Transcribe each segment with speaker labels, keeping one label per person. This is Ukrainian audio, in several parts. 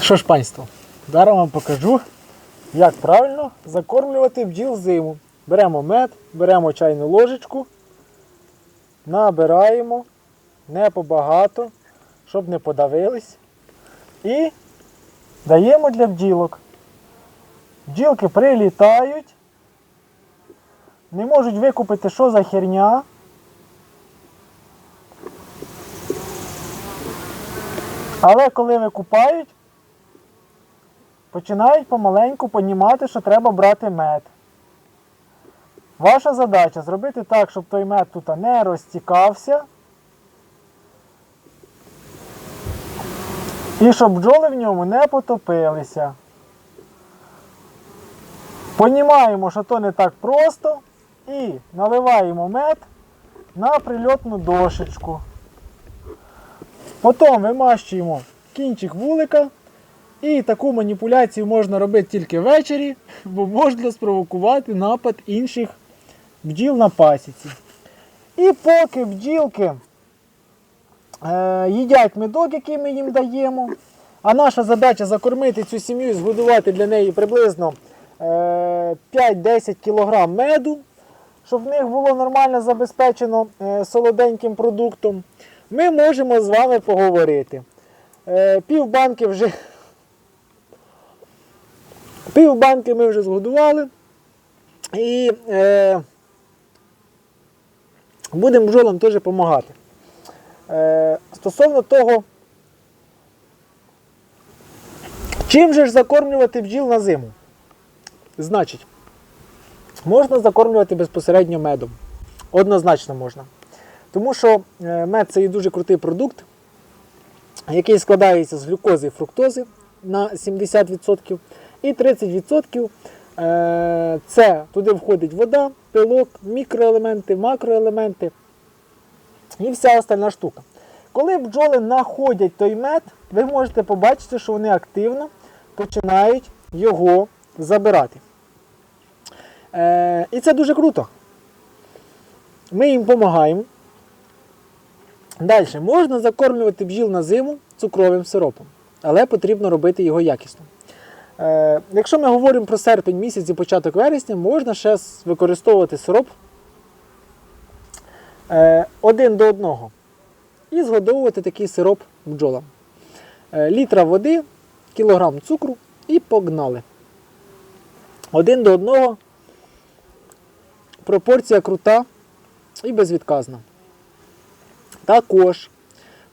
Speaker 1: Що ж, панство, зараз вам покажу, як правильно закормлювати бджіл зиму. Беремо мед, беремо чайну ложечку, набираємо не побагато, щоб не подавились. І даємо для бджілок. Бджілки прилітають, не можуть викупити, що за херня. Але коли викупають, починають помаленьку понімати, що треба брати мед. Ваша задача зробити так, щоб той мед тут не розтікався. І щоб бджоли в ньому не потопилися. Понімаємо, що то не так просто. І наливаємо мед на прильотну дошечку. Потім вимащуємо кінчик вулика. І таку маніпуляцію можна робити тільки ввечері, бо можна спровокувати напад інших бджіл на пасіці. І поки бджілки е, їдять медок, який ми їм даємо, а наша задача закормити цю сім'ю і згодувати для неї приблизно е, 5-10 кг меду, щоб в них було нормально забезпечено е, солоденьким продуктом, ми можемо з вами поговорити. Е, пів банки вже пів банки ми вже згодували. І е, будемо бджолам теж допомагати. Е, стосовно того, чим же ж закормлювати бджіл на зиму? Значить, можна закормлювати безпосередньо медом. Однозначно можна. Тому що е, мед це є дуже крутий продукт, який складається з глюкози і фруктози на 70%. І 30% е, це туди входить вода, пилок, мікроелементи, макроелементи і вся остальна штука. Коли бджоли знаходять той мед, ви можете побачити, що вони активно починають його забирати. Е, і це дуже круто. Ми їм допомагаємо. Далі, можна закормлювати бджіл на зиму цукровим сиропом, але потрібно робити його якісно. Е, якщо ми говоримо про серпень місяць і початок вересня, можна ще використовувати сироп е, один до одного і згодовувати такий сироп бджолам. Е, літра води, кілограм цукру і погнали. Один до одного. Пропорція крута і безвідказна. Також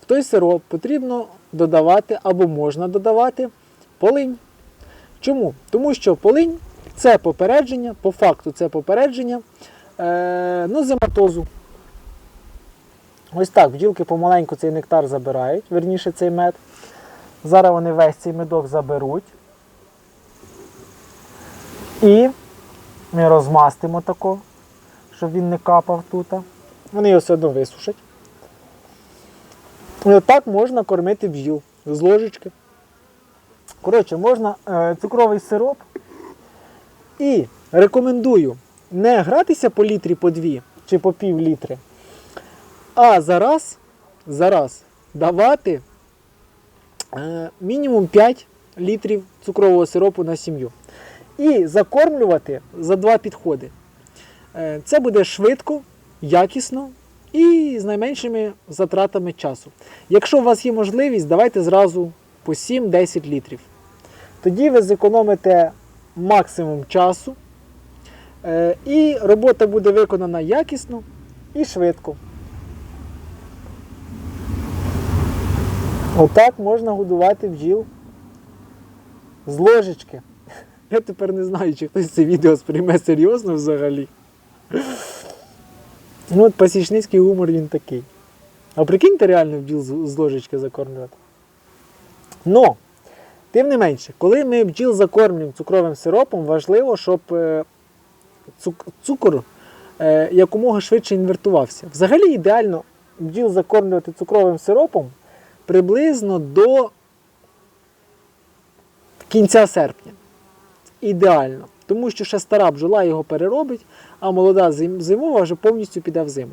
Speaker 1: в той сироп потрібно додавати або можна додавати полинь. Чому? Тому що полинь це попередження, по факту це попередження е, нозематозу. Ось так, бджілки помаленьку цей нектар забирають, верніше цей мед. Зараз вони весь цей медок заберуть. І ми розмастимо тако, щоб він не капав тут. Вони його все одно висушать. І отак можна кормити бджіл з ложечки. Коротше, можна е, цукровий сироп. І рекомендую не гратися по літрі по дві чи по пів літри, а зараз, зараз давати е, мінімум 5 літрів цукрового сиропу на сім'ю. І закормлювати за два підходи. Е, це буде швидко, якісно і з найменшими затратами часу. Якщо у вас є можливість, давайте зразу по 7-10 літрів. Тоді ви зекономите максимум часу, е, і робота буде виконана якісно і швидко. Отак можна годувати бджіл з ложечки. Я тепер не знаю, чи хтось це відео сприйме серйозно взагалі. Ну от пасічницький гумор він такий. А прикиньте реально бджіл з з ложечки закормлювати. Но, тим не менше, коли ми бджіл закормлюємо цукровим сиропом, важливо, щоб е, цукор е, якомога швидше інвертувався. Взагалі ідеально бджіл закормлювати цукровим сиропом приблизно до кінця серпня. Ідеально. Тому що ще стара бджола його переробить, а молода зимова вже повністю піде в зиму.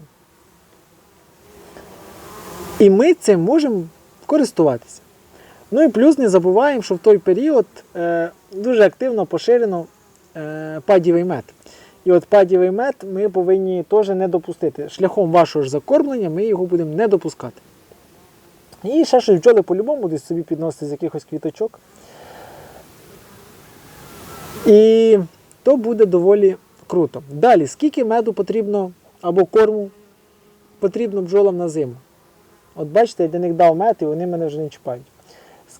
Speaker 1: І ми цим можемо користуватися. Ну і плюс не забуваємо, що в той період е, дуже активно поширено е, падівий мед. І от падівий мед ми повинні теж не допустити. Шляхом вашого ж закормлення ми його будемо не допускати. І ще щось бджоли по-любому будуть собі підносити з якихось квіточок. І то буде доволі круто. Далі, скільки меду потрібно або корму потрібно бджолам на зиму? От бачите, я для них дав мед і вони мене вже не чіпають.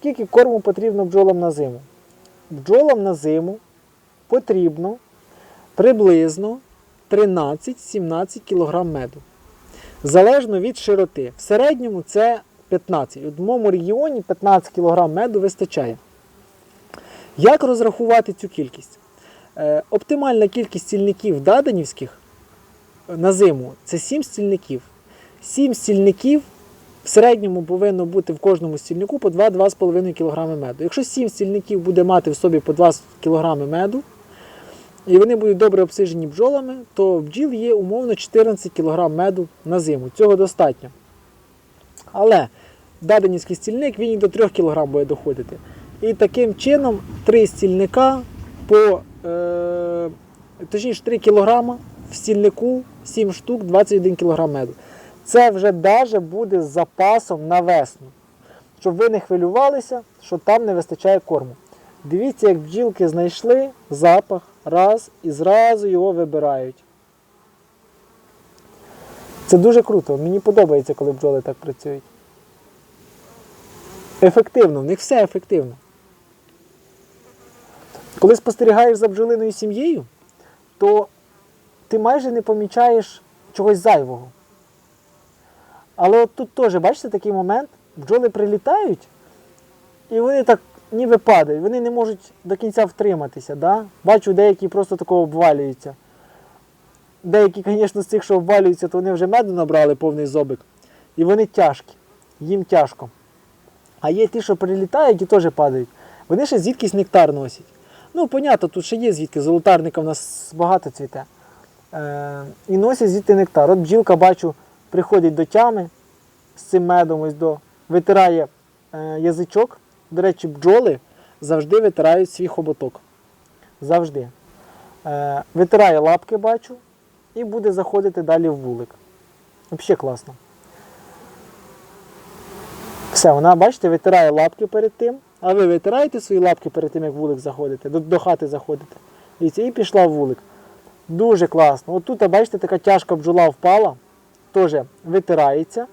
Speaker 1: Скільки корму потрібно бджолам на зиму? Бджолам на зиму потрібно приблизно 13-17 кг меду. Залежно від широти. В середньому це 15. От В моєму регіоні 15 кг меду вистачає. Як розрахувати цю кількість? Е, оптимальна кількість стільників даданівських на зиму це 7 стільників. 7 стільників в середньому повинно бути в кожному стільнику по 2-2,5 кг меду. Якщо 7 стільників буде мати в собі по 2 кг меду, і вони будуть добре обсижені бджолами, то бджіл є умовно 14 кг меду на зиму. Цього достатньо. Але даданівський стільник він і до 3 кг буде доходити. І таким чином 3 стільника по е, точніше 3 кг в стільнику 7 штук 21 кг меду. Це вже даже буде з запасом на весну. Щоб ви не хвилювалися, що там не вистачає корму. Дивіться, як бджілки знайшли запах раз і зразу його вибирають. Це дуже круто. Мені подобається, коли бджоли так працюють. Ефективно, в них все ефективно. Коли спостерігаєш за бджолиною сім'єю, то ти майже не помічаєш чогось зайвого. Але от тут теж, бачите, такий момент, бджоли прилітають, і вони так ніби падають, вони не можуть до кінця втриматися. Да? Бачу, деякі просто такого обвалюються. Деякі, звісно, з цих, що обвалюються, то вони вже меду набрали повний зобик. І вони тяжкі, їм тяжко. А є ті, що прилітають і теж падають. Вони ще звідкись нектар носять. Ну, понятно, тут ще є звідки, золотарника в нас багато цвіте. Е, і носять звідти нектар. От бджілка, бачу, приходить до тями з цим медом, ось до, витирає е, язичок. До речі, бджоли завжди витирають свій хоботок. Завжди. Е, витирає лапки, бачу, і буде заходити далі в вулик. Взагалі класно. Все, вона, бачите, витирає лапки перед тим. А ви витираєте свої лапки перед тим, як вулик заходите, до, до хати заходите. І пішла в вулик. Дуже класно. От тут, бачите, така тяжка бджола впала, теж витирається.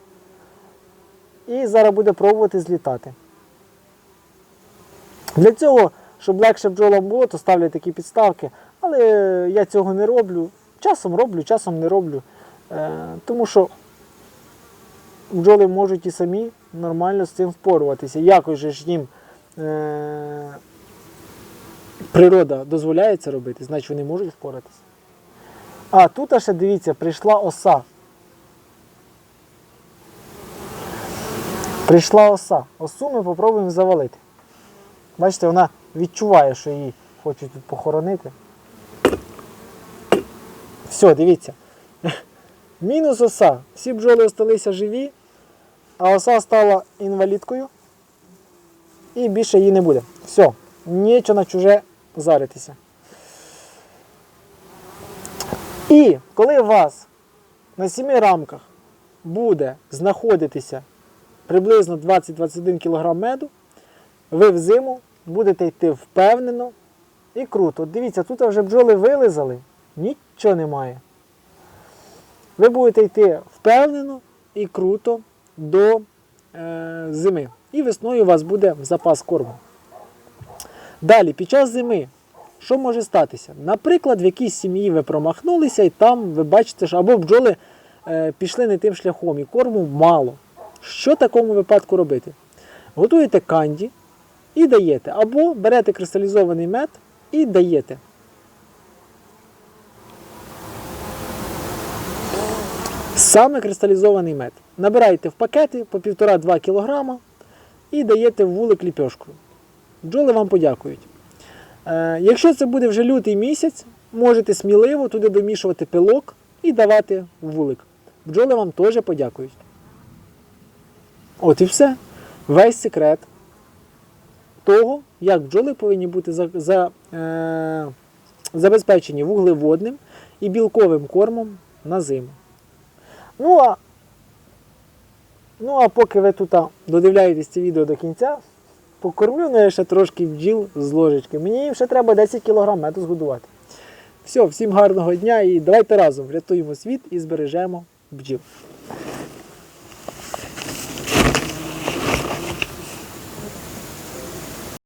Speaker 1: І зараз буде пробувати злітати. Для цього, щоб легше бджолам було, то ставлять такі підставки. Але я цього не роблю. Часом роблю, часом не роблю. Е, тому що бджоли можуть і самі нормально з цим впоруватися. Якось же ж їм е, природа дозволяє це робити, значить вони можуть впоратися. А тут ще дивіться, прийшла оса. Прийшла оса. Осу ми спробуємо завалити. Бачите, вона відчуває, що її хочуть тут похоронити. Все, дивіться. Мінус оса. Всі бджоли залишилися живі, а оса стала інвалідкою і більше її не буде. Все, нічого на чуже заритися. І коли у вас на 7 рамках буде знаходитися приблизно 20-21 кг меду, ви в зиму будете йти впевнено і круто. Дивіться, тут вже бджоли вилизали, нічого немає. Ви будете йти впевнено і круто до е, зими. І весною у вас буде запас корму. Далі, під час зими, що може статися? Наприклад, в якійсь сім'ї ви промахнулися, і там ви бачите, що або бджоли е, пішли не тим шляхом, і корму мало. Що в такому випадку робити? Готуєте канді і даєте. Або берете кристалізований мед і даєте. Саме кристалізований мед. Набираєте в пакети по 1,5-2 кг і даєте в вулик ліпьошкою. Бджоли вам подякують. Е, якщо це буде вже лютий місяць, можете сміливо туди домішувати пилок і давати в вулик. Бджоли вам теж подякують. От і все. Весь секрет того, як бджоли повинні бути за, за, е, забезпечені вуглеводним і білковим кормом на зиму. Ну а, ну, а поки ви тут додивляєтесь це відео до кінця, покормлю ну, я ще трошки бджіл з ложечки. Мені їм ще треба 10 кг меду згодувати. Все, всім гарного дня і давайте разом врятуємо світ і збережемо бджіл.